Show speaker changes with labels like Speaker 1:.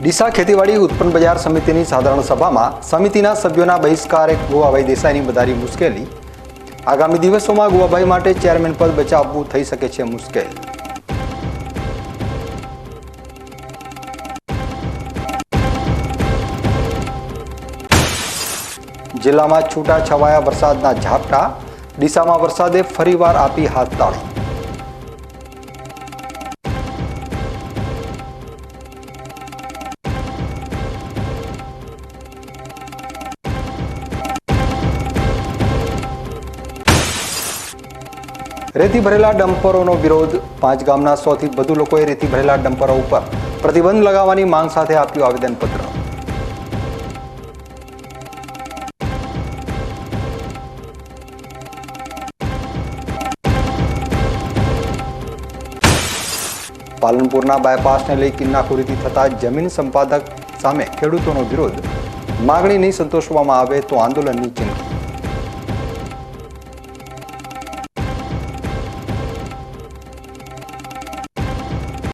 Speaker 1: ડીસા ખેતીવાડી ઉત્પન્ન બજાર સમિતિની સાધારણ સભામાં સમિતિના સભ્યોના બહિષ્કારે ગોવાભાઈ દેસાઈની વધારી મુશ્કેલી. આગામી દિવસોમાં ગોવાભાઈ માટે ચેરમેન પદ બચાવવું થઈ શકે છે મુશ્કેલ. જિલ્લામાં છૂટા છવાયા વરસાદના ઝાપટા. ડીસામાં વરસાદે ફરીવાર આપી હાથ રેતી ભરેલા ડમ્પરોનો વિરોધ પાંચ ગામના સોથી વધુ લોકોએ રેતી ભરેલા ડમ્પરો ઉપર પ્રતિબંધ લગાવવાની માંગ સાથે આપ્યું આવેદનપત્ર. પાલનપુરના બાયપાસને લઈ કિન્નાખોરીથી થતા જમીન સંપાદક સામે ખેડૂતોનો વિરોધ. માગણી નહીં સંતોષવામાં આવે તો આંદોલનની ચીમકી.